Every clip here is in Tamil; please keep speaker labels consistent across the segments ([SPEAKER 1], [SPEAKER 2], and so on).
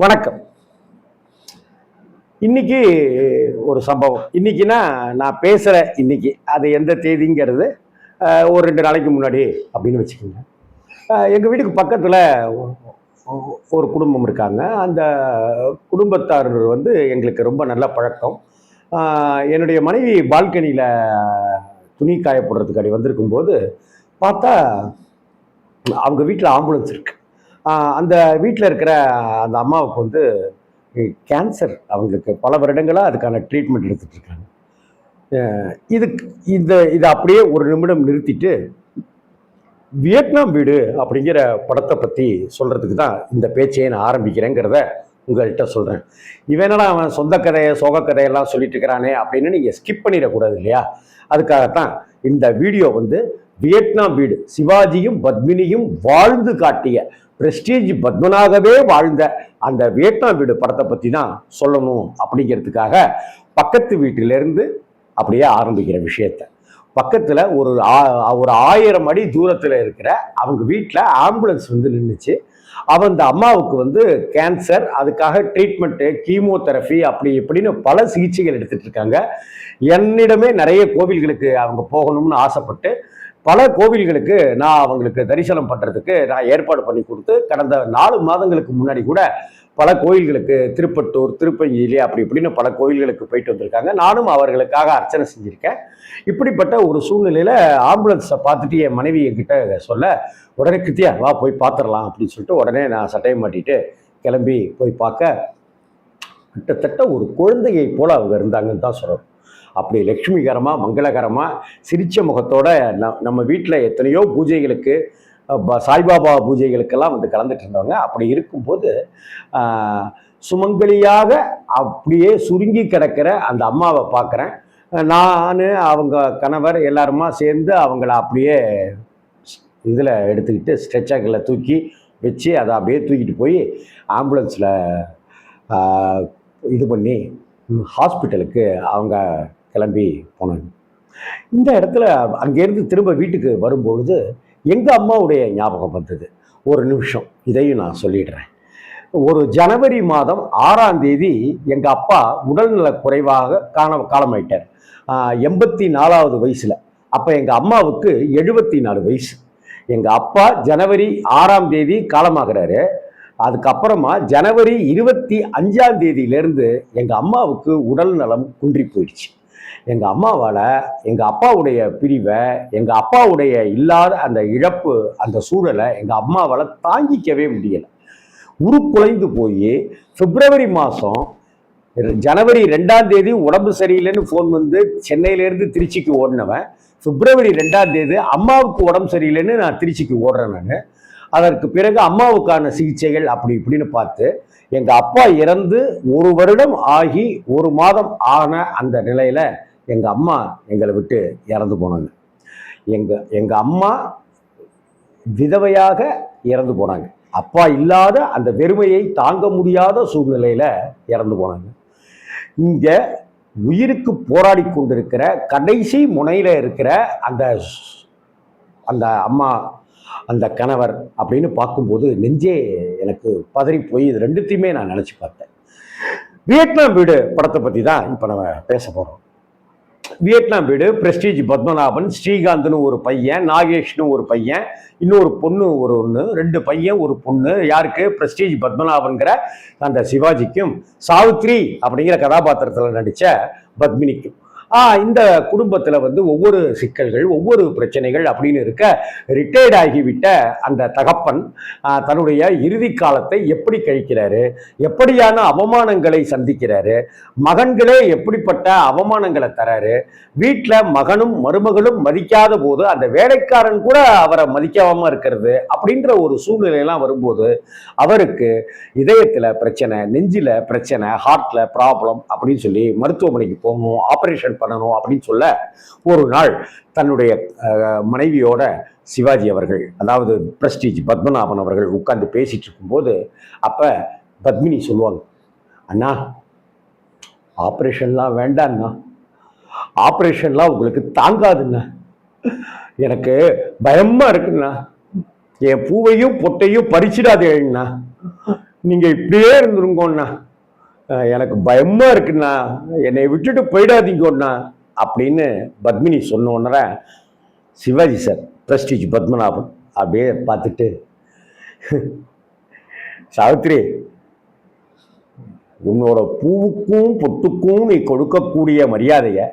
[SPEAKER 1] வணக்கம். இன்னைக்கு ஒரு சம்பவம். இன்னைக்குன்னா நான் பேசுகிற இன்னைக்கு அது எந்த தேதிங்கிறது ஒரு ரெண்டு நாளைக்கு முன்னாடி அப்படின்னு வச்சுக்கோங்க. எங்கள் வீட்டுக்கு பக்கத்தில் ஒரு குடும்பம் இருக்காங்க. அந்த குடும்பத்தார் வந்து எங்களுக்கு ரொம்ப நல்ல பழக்கம். என்னுடைய மனைவி பால்கனியில் துணி காய வந்திருக்கும்போது பார்த்தா அவங்க வீட்டில் ஆம்புலன்ஸ் இருக்கு. அந்த வீட்டில் இருக்கிற அந்த அம்மாவுக்கு வந்து கேன்சர் அவங்களுக்கு பல வருடங்களாக அதுக்கான ட்ரீட்மெண்ட் எடுத்துட்டு இருக்காங்க இதுக்கு இந்த இதை அப்படியே ஒரு நிமிடம் நிறுத்திட்டு வியட்நாம் வீடு அப்படிங்கிற படத்தை பற்றி சொல்கிறதுக்கு தான் இந்த பேச்சையை நான் ஆரம்பிக்கிறேங்கிறத உங்கள்கிட்ட சொல்கிறேன் இவனால் அவன் சொந்த கதையை சோக கதையெல்லாம் சொல்லிட்டு இருக்கிறானே அப்படின்னு நீங்கள் ஸ்கிப் பண்ணிடக்கூடாது இல்லையா? அதுக்காகத்தான் இந்த வீடியோ வந்து வியட்நாம் வீடு சிவாஜியும் பத்மினியும் வாழ்ந்து காட்டிய பிரஸ்டீஜ் பத்மனாகவே வாழ்ந்த அந்த வியட்நாம் வீடு படத்தை பற்றி தான் சொல்லணும் அப்படிங்கிறதுக்காக பக்கத்து வீட்டிலேருந்து அப்படியே ஆரம்பிக்கிற விஷயத்த. பக்கத்தில் ஒரு ஆ- ஒரு ஆயிரம் அடி தூரத்தில் இருக்கிற அவங்க வீட்டில் ஆம்புலன்ஸ் வந்து நின்றுச்சு அவன் அந்த அம்மாவுக்கு வந்து கேன்சர் அதுக்காக ட்ரீட்மெண்ட்டு கீமோதெரபி அப்படி இப்படின்னு பல சிகிச்சைகள் எடுத்துகிட்டு இருக்காங்க. என்னிடமே நிறைய கோவில்களுக்கு அவங்க போகணும்னு ஆசைப்பட்டு பல கோவில்களுக்கு நான் அவங்களுக்கு தரிசனம் பண்ணுறதுக்கு நான் ஏற்பாடு பண்ணி கொடுத்து கடந்த நாலு மாதங்களுக்கு முன்னாடி கூட பல கோயில்களுக்கு திருப்பட்டூர் திருப்பஞ்சிலி அப்படி இப்படின்னு பல கோயில்களுக்கு போயிட்டு வந்திருக்காங்க. நானும் அவர்களுக்காக அர்ச்சனை செஞ்சுருக்கேன். இப்படிப்பட்ட ஒரு சூழ்நிலையில் ஆம்புலன்ஸை பார்த்துட்டு என் மனைவி என்கிட்ட சொல்ல உடனே கிருத்தியா வா போய் பார்த்துடலாம் அப்படின்னு சொல்லிட்டு உடனே நான் சட்டையை மாட்டிட்டு கிளம்பி போய் பார்க்க கிட்டத்தட்ட ஒரு குழந்தையை போல் அவங்க இருந்தாங்கன்னு தான் சொல்லணும். அப்படி லக்ஷ்மிகரமாக மங்களகரமாக சிரித்த முகத்தோட ந- நம்ம வீட்டில் எத்தனையோ பூஜைகளுக்கு ப- சாய்பாபா பூஜைகளுக்கெல்லாம் வந்து கலந்துட்டு இருந்தவங்க. அப்படி இருக்கும்போது சுமங்கலியாக அப்படியே சுருங்கி கிடக்கிற அந்த அம்மாவை பார்க்குறேன் நான் அவங்க கணவர் எல்லாருமா சேர்ந்து அவங்கள அப்படியே இதில் எடுத்துக்கிட்டு ஸ்ட்ரெச்சர்களில் தூக்கி வச்சு அதை அப்படியே தூக்கிட்டு போய் ஆம்புலன்ஸில் இது பண்ணி ஹாஸ்பிட்டலுக்கு அவங்க கிளம்பி போனாங்க. இந்த இடத்துல அங்கேருந்து திரும்ப வீட்டுக்கு வரும்பொழுது எங்கள் அம்மாவுடைய ஞாபகம் வந்தது. ஒரு நிமிஷம் இதையும் நான் சொல்லிடுறேன். ஒரு ஜனவரி மாதம் ஆறாம் தேதி எங்கள் அப்பா உடல்நல குறைவாக காண காலமாயிட்டார். எண்பத்தி நாலாவது வயசில். அப்போ எங்கள் அம்மாவுக்கு எழுபத்தி நாலு வயசு. எங்கள் அப்பா ஜனவரி ஆறாம் தேதி காலமாகிறாரு. அதுக்கப்புறமா ஜனவரி இருபத்தி அஞ்சாம் தேதியிலேருந்து எங்கள் அம்மாவுக்கு உடல் நலம் குன்றி போயிடுச்சு. எங்கள் அம்மாவால் எங்கள் அப்பாவுடைய பிரிவை எங்கள் அப்பாவுடைய இல்லாத அந்த இழப்பு அந்த சூழலை எங்கள் அம்மாவால் தாங்கிக்கவே முடியலை. உருக்குலைந்து போய் பிப்ரவரி மாதம் ஜனவரி ரெண்டாம் தேதி உடம்பு சரியில்லைன்னு ஃபோன் வந்து சென்னையிலேருந்து திருச்சிக்கு ஓடினவன். பிப்ரவரி ரெண்டாம் தேதி அம்மாவுக்கு உடம்பு சரியில்லைன்னு நான் திருச்சிக்கு ஓடுறேன் நான். அதற்கு பிறகு அம்மாவுக்கான சிகிச்சைகள் அப்படி இப்படின்னு பார்த்து எங்கள் அப்பா இறந்து ஒரு வருடம் ஆகி ஒரு மாதம் ஆன அந்த நிலையில் எங்கள் அம்மா எங்களை விட்டு இறந்து போனாங்க. எங்கள் எங்கள் அம்மா விதவையாக இறந்து போனாங்க. அப்பா இல்லாத அந்த வெறுமையை தாங்க முடியாத சூழ்நிலையில் இறந்து போனாங்க. இங்கே உயிருக்கு போராடி கொண்டிருக்கிற கடைசி முனையில் இருக்கிற அந்த அந்த அம்மா அந்த கணவர் அப்படின்னு பார்க்கும்போது நெஞ்சே எனக்கு பதறி போய் இது ரெண்டுத்தையுமே நான் நினச்சி பார்த்தேன். வியட்நாம் வீடு படத்தை பற்றி தான் இப்போ நம்ம பேச போகிறோம் வியட்நாம் வீடு பிரஸ்டீஜ் பத்மநாபன் ஸ்ரீகாந்த்னு ஒரு பையன் நாகேஷ்னு ஒரு பையன் இன்னொரு பொண்ணு ஒரு ஒன்று ரெண்டு பையன் ஒரு பொண்ணு யாருக்கு? பிரஸ்டீஜ் பத்மநாபன்கிற அந்த சிவாஜிக்கும் சாவித்ரி அப்படிங்கிற கதாபாத்திரத்தில் நடித்த பத்மினிக்கும். இந்த குடும்பத்தில் வந்து ஒவ்வொரு சிக்கல்கள் ஒவ்வொரு பிரச்சனைகள் அப்படின்னு இருக்க ரிட்டையர்ட் ஆகிவிட்ட அந்த தகப்பன் தன்னுடைய இறுதி காலத்தை எப்படி கழிக்கிறாரு? எப்படியான அவமானங்களை சந்திக்கிறாரு? மகன்களே எப்படிப்பட்ட அவமானங்களை தராரு? வீட்டில் மகனும் மருமகளும் மதிக்காத போது அந்த வேலைக்காரன் கூட அவரை மதிக்காம இருக்கிறது அப்படின்ற ஒரு சூழ்நிலையெல்லாம் வரும்போது அவருக்கு இதயத்தில் பிரச்சனை நெஞ்சில் பிரச்சனை ஹார்ட்டில் ப்ராப்ளம் அப்படின்னு சொல்லி மருத்துவமனைக்கு போகணும் ஆப்ரேஷன் பண்ணணும் அப்படின்னு சொல்ல ஒரு நாள் தன்னுடைய மனைவியோட சிவாஜி அவர்கள் அதாவது பிரஸ்டீஜ் பத்மநாபன் அவர்கள் உட்கார்ந்து பேசிட்டு இருக்கும்போது அப்போ பத்மினி சொல்லுவாங்க அண்ணா ஆப்ரேஷன்லாம் வேண்டாம்ண்ணா. ஆப்ரேஷன்லாம் உங்களுக்கு தாங்காதுண்ணா. எனக்கு பயமா இருக்குண்ணா. என் பூவையும் பொட்டையும் பறிச்சிடாதேண்ணா. நீங்க இப்படியே இருந்துருங்கண்ணா. எனக்கு பயமா இருக்குண்ணா. என்னை விட்டுட்டு போயிடாதீங்கண்ணா அப்படின்னு பத்மினி சொன்ன உடனே சிவாஜி சார் பிரஸ்டீஜ் பத்மநாபன் அப்படியே பார்த்துட்டு சாவித்ரி உன்னோட பூவுக்கும் பொட்டுக்கும் நீ கொடுக்கக்கூடிய மரியாதைய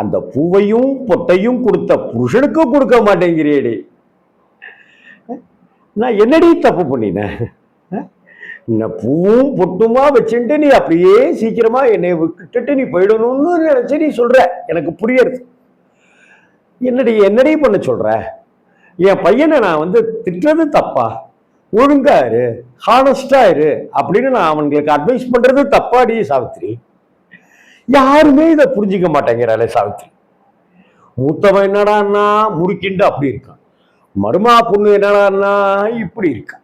[SPEAKER 1] அந்த பூவையும் பொட்டையும் கொடுத்த புருஷனுக்கும் கொடுக்க மாட்டேங்கிறியேடி நான் என்னடி தப்பு பண்ணினேன்? பூவும் பொட்டுமா வச்சுட்டு நீ அப்படியே சீக்கிரமா என்னை விட்டுட்டு நீ போயிடணும்னு நினைச்சு நீ சொல்ற. எனக்கு புரியறது என்னடி என்னடி பண்ண சொல்ற? என் பையனை நான் வந்து திட்டுறது தப்பா? ஒழுங்கா இரு ஹானஸ்டா இரு அப்படின்னு நான் அவங்களுக்கு அட்வைஸ் பண்றது தப்பாடி சாவித்ரி. யாருமே இதை புரிஞ்சுக்க மாட்டேங்கிறாளே சாவித்ரி. மூத்தவன் என்னடான்னா முறுக்கிண்டு அப்படி இருக்கான். மருமா பொண்ணு என்னடான்னா இப்படி இருக்கான்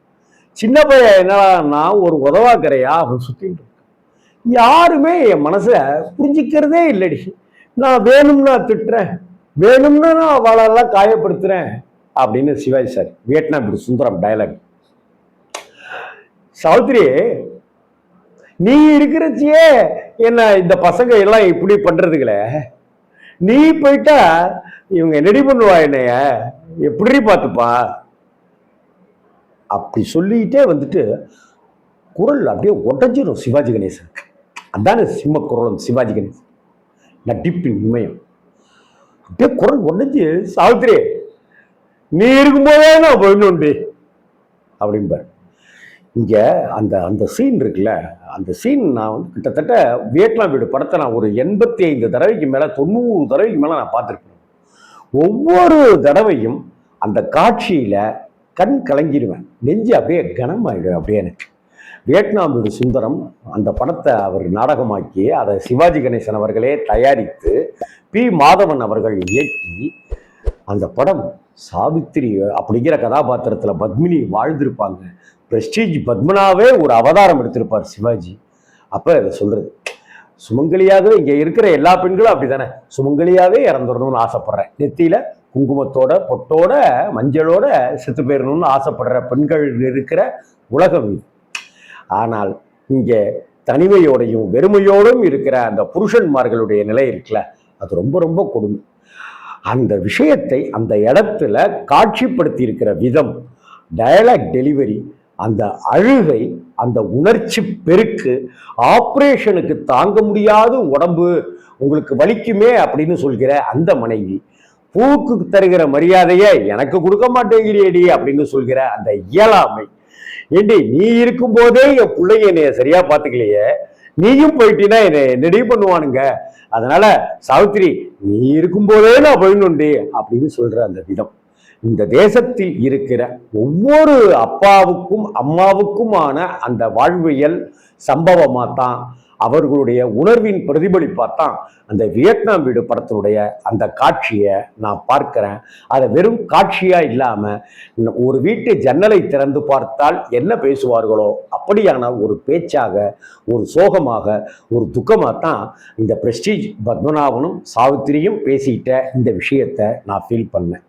[SPEAKER 1] சின்ன பையன் என்னடான்னா ஒரு உதவாக்கரையா அவன் சுத்திட்டு யாருமே என் மனசை புரிஞ்சுக்கிறதே இல்லடி. நான் வேணும்னா திட்டுறேன் வேணும்னா நான் அவளெல்லாம் காயப்படுத்துறேன் அப்படின்னு சிவாஜி சார் வியட்நாம் இப்படி சுந்தரம் டயலாக் சாவித்ரி நீ இருக்கிறச்சியே என்ன இந்த பசங்க எல்லாம் இப்படி பண்ணுறதுங்களே நீ போயிட்டா இவங்க என்னடி பண்ணுவா என்னைய? எப்படி பார்த்துப்பா? அப்படி சொல்லிக்கிட்டே வந்துட்டு குரல் அப்படியே உடஞ்சிடும் சிவாஜி கணேசனுக்கு அதானே சிம்ம குரலும் சிவாஜி கணேசன். நடிப்பின் இமயம் அப்படியே குரல் உடஞ்சி சாவித்ரி நீ இருக்கும்போதே நான் போயிடணுண்டி அப்படிம்பார். இங்கே அந்த அந்த சீன் இருக்குல்ல அந்த சீன் நான் வந்து கிட்டத்தட்ட வியட்நாம் வீடு படத்தை நான் ஒரு எண்பத்தி ஐந்து தடவைக்கு மேலே தொண்ணூறு தடவைக்கு மேலே நான் பார்த்துருக்கேன். ஒவ்வொரு தடவையும் அந்த காட்சியில் கண் கலங்கிடுவேன். நெஞ்சு அப்படியே கனமாயிடும் அப்படியே எனக்கு வியட்நாமோட சுந்தரம் அந்த படத்தை அவர் நாடகமாக்கி அதை சிவாஜி கணேசன் அவர்களே தயாரித்து பி மாதவன் அவர்கள் இயக்கி அந்த படம் சாவித்திரி அப்படிங்கிற கதாபாத்திரத்தில் பத்மினி வாழ்ந்திருப்பாங்க. பிரஸ்டீஜ் பத்மனாவே ஒரு அவதாரம் எடுத்திருப்பார் சிவாஜி. அப்போ இதை சொல்கிறது சுமங்கலியாகவே இங்கே இருக்கிற எல்லா பெண்களும் அப்படிதானே சுமங்கலியாவே இறந்துடணும்னு ஆசைப்பட்றேன். நெத்தியில் குங்குமத்தோட பொட்டோட மஞ்சளோட செத்து போயிடணும்னு ஆசைப்படுற பெண்கள் இருக்கிற உலகம் இது. ஆனால் இங்கே தனிமையோடையும் வெறுமையோடும் இருக்கிற அந்த புருஷன்மார்களுடைய நிலை இருக்குல்ல அது ரொம்ப ரொம்ப கொடுமை. அந்த விஷயத்தை அந்த இடத்துல காட்சிப்படுத்தி இருக்கிற விதம் டயலாக் டெலிவரி அந்த அழுகை அந்த உணர்ச்சி பெருக்கு ஆப்ரேஷனுக்கு தாங்க முடியாத உடம்பு உங்களுக்கு வலிக்குமே அப்படின்னு சொல்கிற அந்த மனைவி பூவுக்கு தருகிற மரியாதையை எனக்கு கொடுக்க மாட்டேங்கிறியடி அப்படின்னு சொல்கிற அந்த இயலாமை. ஏண்டி நீ இருக்கும்போதே என் பிள்ளைங்க என்னைய சரியா பார்த்துக்கலையே. நீயும் போயிட்டீன்னா என்னை என்னடி பண்ணுவானுங்க? அதனால சாவித்திரி நீ இருக்கும்போதே நான் போயிடணுண்டு அப்படின்னு சொல்ற அந்த விதம். இந்த தேசத்தில் இருக்கிற ஒவ்வொரு அப்பாவுக்கும் அம்மாவுக்குமான அந்த வாழ்வியல் சம்பவமாக தான் அவர்களுடைய உணர்வின் பிரதிபலிப்பாக தான் அந்த வியட்நாம் வீடு படத்தினுடைய அந்த காட்சியை நான் பார்க்கிறேன். அதை வெறும் காட்சியாக இல்லாமல் ஒரு வீட்டு ஜன்னலை திறந்து பார்த்தால் என்ன பேசுவார்களோ அப்படியான ஒரு பேச்சாக ஒரு சோகமாக ஒரு துக்கமாக தான் இந்த பிரஸ்டீஜ் பத்மநாபனும் சாவித்திரியும் பேசிக்கிட்ட இந்த விஷயத்தை நான் ஃபீல் பண்ணேன்.